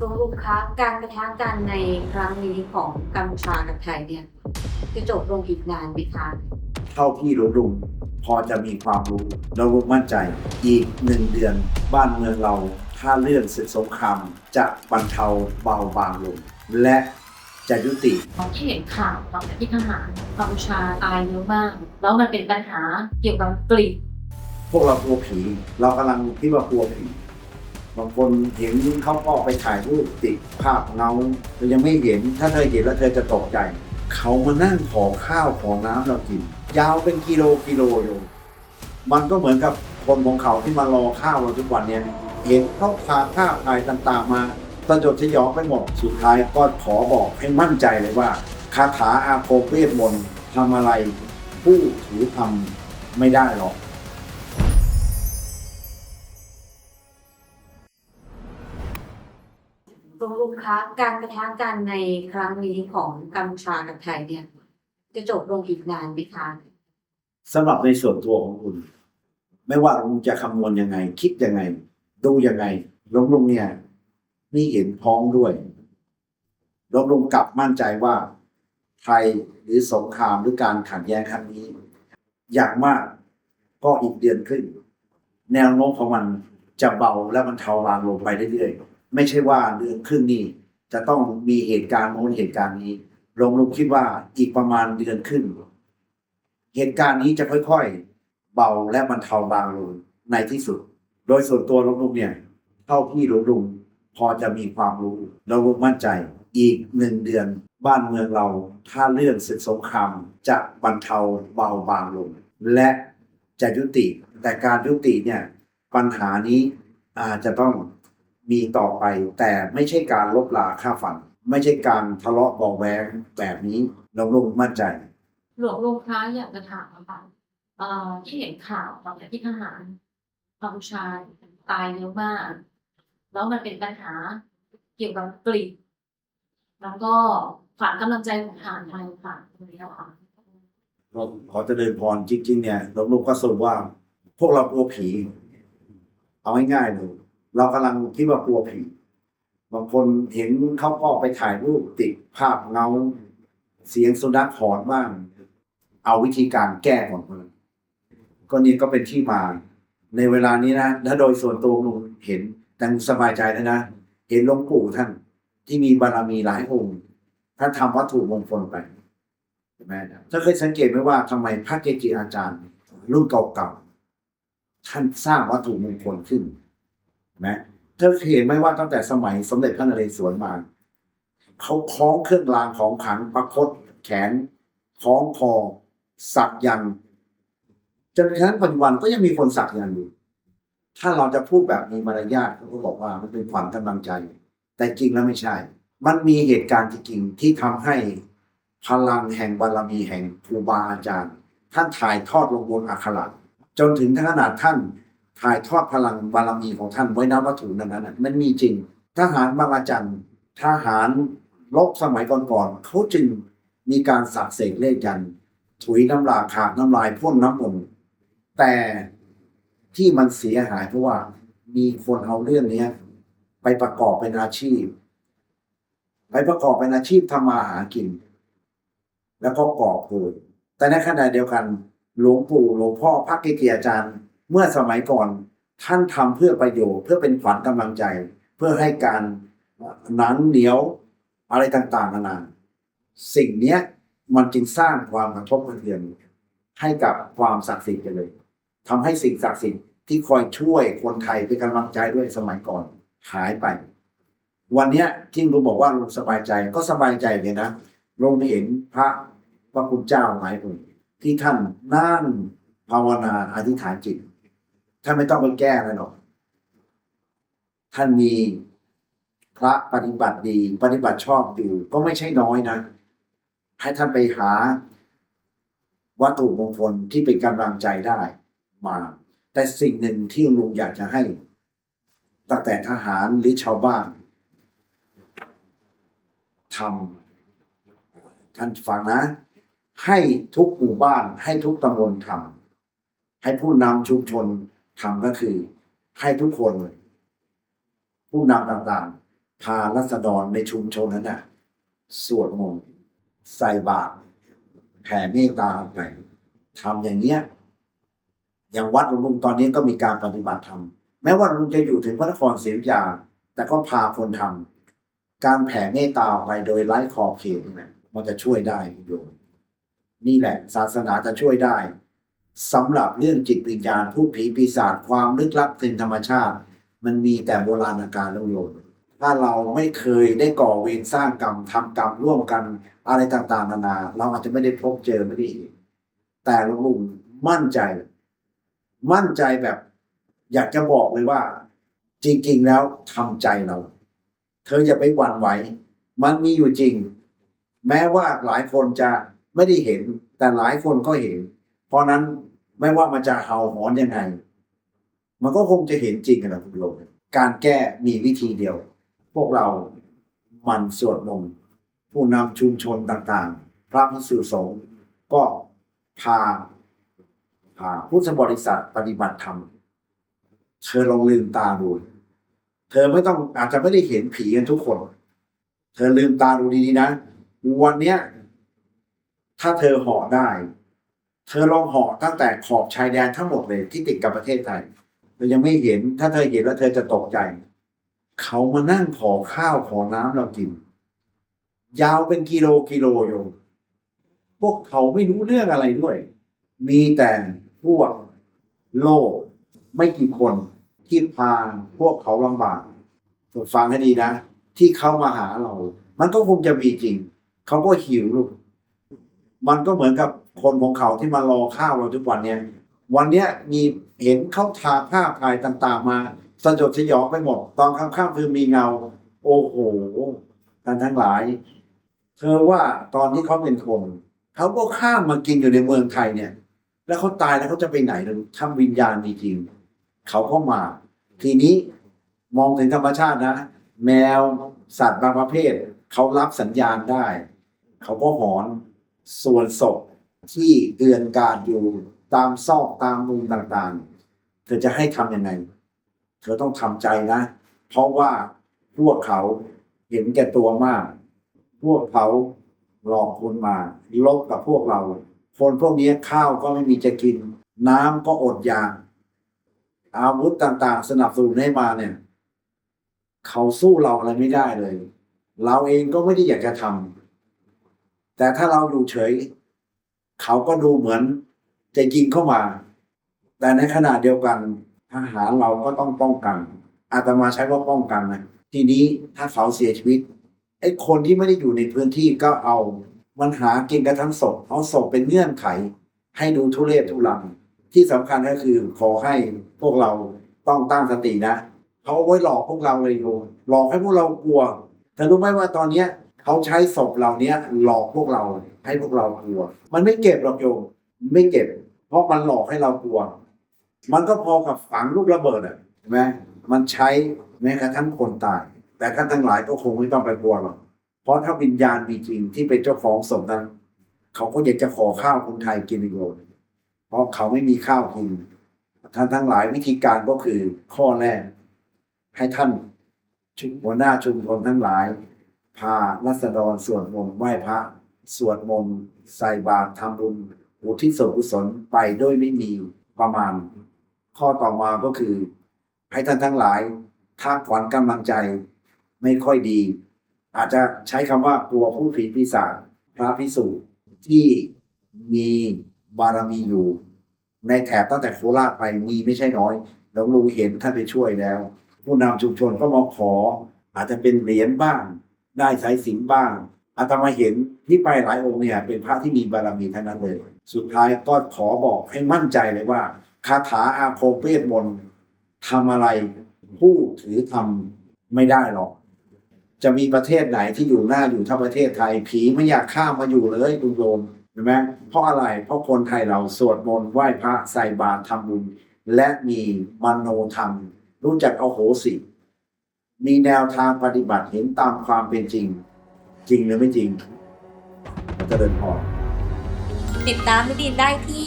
ตรงลูกค้าการประทะกันในครั้งนี้ของกัมพูชากับไทยเนี่ยจะจบลงอีกนานไหมคะเท่าที่รู้ลุงพอจะมีความรู้เรารู้มั่นใจอีกหนึ่งเดือน บ้านเมืองเรา ถ้าเรื่องศึกสงครามจะบรรเทาเบาบางลง และจะยุติที่เห็นข่าวตอนที่ทหารกัมพูชาตายเยอะมาก แล้วมันเป็นปัญหาเกี่ยวกับกลิ่นพวกเรากลัวผีเรากำลังคิดว่ากลัวผี บางคนเห็นเขาก็ไปถ่ายรูปติดภาพเงาเรายังไม่เห็น ถ้าเธอเห็นแล้วเธอจะตกใจ เขามานั่งขอข้าวขอน้ำเรากิน ยาวเป็นกิโลกิโลอยู่มันก็เหมือนกับคนของเขาที่มารอข้าวเราทุกวันเนี่ยเห็นเขาพาข้าวถ่ายต่างๆมาตะจดสยองไปหมดสุดท้ายก็ขอบอกให้มั่นใจเลยว่าคาถาอาโคเวทมนต์ทำอะไรผู้ถือทำไม่ได้หรอก ตรงลูกค้าการประทะกันในครั้งนี้ของกัมพูชากับไทยเนี่ย จะจบลงอีกนานไหมคะสำหรับในส่วนตัวของคุณ ไม่ว่าลุงจะคำนวณยังไง คิดยังไง ดูยังไงลุงลุงเนี่ยนี่เห็นพ้องด้วยลุงลุงกลับมั่นใจว่า ไทยหรือสงครามหรือการขัดแย้งครั้งนี้ อย่างมากก็อีกเดือนครึ่งแนวโน้มของมันจะเบาและมันเทาบางลงไปเรื่อยๆ ไม่ใช่ว่าเดือนครึ่งนี้จะต้องมีเหตุการณ์โน้นเหตุการณ์นี้ลงลุงคิดว่าอีกประมาณเดือนครึ่งเหตุการณ์นี้จะค่อยๆ เบาและบรรเทาบางลงในที่สุด โดยส่วนตัวลงลุงเนี่ยเท่าที่ลงลุงพอจะมีความรู้เราลุงมั่นใจอีกหนึ่งเดือนบ้านเมืองเรา ถ้าเรื่องศึกสงครามจะบรรเทาเบาบางลง และจะยุติ แต่การยุติเนี่ยปัญหานี้อาจจะต้อง มีต่อไป แต่ไม่ใช่การลบลาค่าฟัน ไม่ใช่การทะเลาะเบาะแวงแบบนี้เราลุงมั่นใจ หลวงลุงคะอยากจะถามค่ะเอ่อที่เห็นข่าวตอนที่ทหารกัมพูชาตายเยอะมาก แล้วมันเป็นปัญหาเกี่ยวกับกลิ่นแล้วก็ฝากกำลังใจของทหารไทยค่ะตรงนี้ค่ะก็ขอเจริญพรจริง ๆ เนี่ยหลวงลุงก็สรุปว่า พวกเรากลัวผี เอาง่ายๆเลย เรากำลังคิดว่ากลัวผีบางคนเห็นเขาก็ไปถ่ายรูปติดภาพเงา เสียงสุนัขหอนบ้าง เอาวิธีการแก้ก่อนเลยก็นี่ก็เป็นที่มา ในเวลานี้นะถ้าโดยส่วนตัวลุงเห็นแต่สบายใจแล้วนะเห็นหลวงปู่ท่านที่มีบารมีหลายองค์ท่านทำวัตถุมงคลไปใช่ไหมถ้าเคยสังเกตไหมว่าทำไมพระเกจิอาจารย์ รุ่นเก่าๆท่านสร้างวัตถุมงคลขึ้น นไหมเธอเห็นไหมว่าตั้งแต่สมัยสมเด็จพระนเรศวรมาเขาคล้องเครื่องรางของขังประคตแขนคล้องคอสักยันจนกระทั่งปัจจุบันก็ยังมีคนสักยันอยู่ถ้าเราจะพูดแบบมีมารยาทเขาก็บอกว่ามันเป็นขวัญกำลังใจ แต่จริงแล้วไม่ใช่ มันมีเหตุการณ์จริงๆที่ทำให้พลังแห่งบารมีแห่งครูบาอาจารย์ ท่านถ่ายทอดลงบนอักขระจนถึงขนาดท่าน ถ่ายทอดพลังบารมีของท่านไว้ณวัตถุนั้นนั้นน่ะมันมีจริง ทหารบางอาจารย์ทหารลบสมัยก่อนๆเขาจึงมีการสักเสกเลขยันถุยน้ำลายขาดน้ำลายพ่นน้ำมนต์แต่ที่มันเสียหายเพราะว่ามีคนเอาเรื่องนี้ไปประกอบเป็นอาชีพ ไปประกอบเป็นอาชีพทำมาหากิน แล้วก็ก่อโกยแต่ในขณะเดียวกัน หลวงปู่หลวงพ่อพระเกจิอาจารย์ เมื่อสมัยก่อนท่านทำเพื่อประโยชน์เพื่อเป็นขวัญกำลังใจ เพื่อให้การนังเหนียวอะไรต่างๆนานาสิ่งเนี้ยมันจึงสร้างความกระทบกระเทือนให้กับความศักดิ์สิทธิ์ไปเลยทำให้สิ่งศักดิ์สิทธิ์ที่คอยช่วยคนไทยเป็นกำลังใจด้วยสมัยก่อนหายไป วันเนี้ยที่ลุงบอกว่าลุงสบายใจก็สบายใจเลยนะลุงเห็นพระพระคุณเจ้าหลายองค์ที่ท่านนั่งภาวนาอธิษฐานจิต ท่านไม่ต้องไปแก้อะไรหรอกท่านมีพระปฏิบัติดี ปฏิบัติชอบอยู่ก็ไม่ใช่น้อยนะ ให้ท่านไปหาวัตถุมงคลที่เป็นกำลังใจได้มา แต่สิ่งหนึ่งที่ลุงอยากจะให้ ตั้งแต่ทหารหรือชาวบ้านทำท่านฟังนะ ให้ทุกหมู่บ้าน ให้ทุกตำบลทำให้ผู้นำชุมชน ทำก็คือให้ทุกคน ผู้นำต่างๆ พารัษฎรในชุมชนนั้นน่ะสวดมนต์ใส่บาตรแผ่เมตตาไปทำอย่างเนี้ยอย่างวัดหลวงลุงตอนนี้ก็มีการปฏิบัติธรรมแม้ว่าลุงจะอยู่ถึงพระนครศรีอยุธยา แต่ก็พาคนทำการแผ่เมตตาไปโดยไร้ขอบเขตนี่ยมันจะช่วยได้โยมนี่แหละศาสนาจะช่วยได้ สำหรับเรื่องจิตวิญญาณผู้ผีปีศาจความลึกลับเป็นธรรมชาติ มันมีแต่โบราณกาลแล้วโยมถ้าเราไม่เคยได้ก่อเวรสร้างกรรมทำกรรมร่วมกันอะไรต่างๆนานา เราอาจจะไม่ได้พบเจอไม่ได้เห็นแต่หลวงลุงมั่นใจ มั่นใจแบบ อยากจะบอกเลยว่า จริง ๆ แล้วทำใจเรา เธออย่าไปหวั่นไหวมันมีอยู่จริง แม้ว่าหลายคนจะไม่ได้เห็น แต่หลายคนก็เห็น เพราะนั้น ไม่ว่ามันจะเห่าหอนยังไง มันก็คงจะเห็นจริงกันนะคุณโยมการแก้มีวิธีเดียว พวกเรามันสวดมนต์ผู้นำชุมชนต่างๆ พระพิสุสงฆ์ก็พาพาพุทธบริษัทปฏิบัติธรรมเธอลองลืมตาดู เธอไม่ต้องอาจจะไม่ได้เห็นผีกันทุกคน เธอลืมตาดูดีๆนะ วันเนี้ย ถ้าเธอห่อได้ เธอลองห่อตั้งแต่ขอบชายแดนทั้งหมดเลยที่ติดกับประเทศไทยเธอยังไม่เห็น ถ้าเธอเห็นแล้วเธอจะตกใจ เขามานั่งขอข้าวขอน้ำเรากิน ยาวเป็นกิโลกิโลโยมพวกเขาไม่รู้เรื่องอะไรด้วย มีแต่พวกโลกไม่กี่คนที่พาพวกเขาลำบากฟังให้ดีนะ ที่เขามาหาเรา มันก็คงจะมีจริง เขาก็หิวลูก มันก็เหมือนกับ คนของเขาที่มารอข้าวเราทุกวันเนี้ยวันเนี้ยมีเห็นเขาทาภาพถ่ายต่างๆ มาสยดสยองไปหมด ตอนค่ำๆคือมีเงา โอ้โหกันทั้งหลาย เธอว่าตอนที่เขาเป็นคนเขาก็ข้ามมากินอยู่ในเมืองไทยเนี่ย แล้วเขาตายแล้วเขาจะไปไหนล่ะถ้าวิญญาณมีจริงเขาก็มา ทีนี้มองถึงธรรมชาตินะ แมวสัตว์บางประเภทเขารับสัญญาณได้ เขาก็หอนส่วนศพ ที่เดือนการอยู่ตามซอกตามมุมต่างๆ เธอจะให้ทำยังไง เธอต้องทำใจนะ เพราะว่าพวกเขาเห็นแก่ตัวมาก พวกเขาหลอกคุณมาลบกับพวกเรา คนพวกนี้ข้าวก็ไม่มีจะกิน น้ำก็อดอยากอาวุธต่างๆ สนับสนุนให้มาเนี่ย เขาสู้เราอะไรไม่ได้เลย เราเองก็ไม่ได้อยากจะทำแต่ถ้าเราอยู่เฉย เขาก็ดูเหมือนจะยิงเข้ามา แต่ในขณะเดียวกันทหารเราก็ต้องป้องกันอาตมาใช้ว่าป้องกันนะทีนี้ถ้าเขาเสียชีวิตไอ้คนที่ไม่ได้อยู่ในพื้นที่ก็เอามันหากินกันทั้งศพเอาศพเป็นเงื่อนไข ให้ดูทุเรศทุลังที่สำคัญก็คือขอให้พวกเราต้องตั้งสตินะเขาไว้หลอกพวกเราเลยโยหลอกให้พวกเรากลัวเธอรู้ไหมว่าตอนเนี้ย เขาใช้ศพเหล่านี้หลอกพวกเราให้พวกเรากลัว มันไม่เก็บหรอกโยมไม่เก็บ เพราะมันหลอกให้เรากลัว มันก็พอกับฝังลูกระเบิดอะใช่ไหมมันใช้แม้กระทั่งคนตาย แต่ท่านทั้งหลายก็คงไม่ต้องไปกลัวหรอกเพราะถ้าวิญญาณมีจริงที่เป็นเจ้าของศพนั้น เขาก็อยากจะขอข้าวคนไทยกินอีกโลนเพราะเขาไม่มีข้าวกินท่านทั้งหลายวิธีการก็คือข้อแรกให้ท่านชุมหัวหน้าชุมชนทั้งหลาย พารัษฎรสวดมนต์ไหว้พระสวดมนต์ใส่บาตรทำบุญอุทิศส่วนกุศลไปโดยไม่มีประมาณ ข้อต่อมาก็คือ ให้ท่านทั้งหลายถ้าขวัญกำลังใจไม่ค่อยดี อาจจะใช้คำว่ากลัวผู้ผีปีศาจพระพิสุที่มีบารมีอยู่ ในแถบตั้งแต่โคราชไปมีไม่ใช่น้อยแล้วลุงเห็นท่านไปช่วยแล้ว ผู้นำชุมชนก็มาขอ อาจจะเป็นเหรียญบ้าง ได้สายสิญบ้างอาตมาเห็นที่ไปหลายองค์เนี่ยเป็นพระที่มีบารมีทั้งนั้นเลย สุดท้ายก็ขอบอกให้มั่นใจเลยว่า คาถาอาคมเวทมนต์ทำอะไรผู้ถือทำไม่ได้หรอก จะมีประเทศไหนที่อยู่หน้าอยู่ท่าประเทศไทย ผีไม่อยากข้ามมาอยู่เลยคุณโยมเห็นไหมเพราะอะไรเพราะคนไทยเราสวดมนต์ไหว้พระใส่บาตรทำบุญ และมีมโนธรรม รู้จักเอาโหสิ มีแนวทางปฏิบัติเห็นตามความเป็นจริง จริงหรือไม่จริงจะเดินพอ ติดตามนิดินได้ที่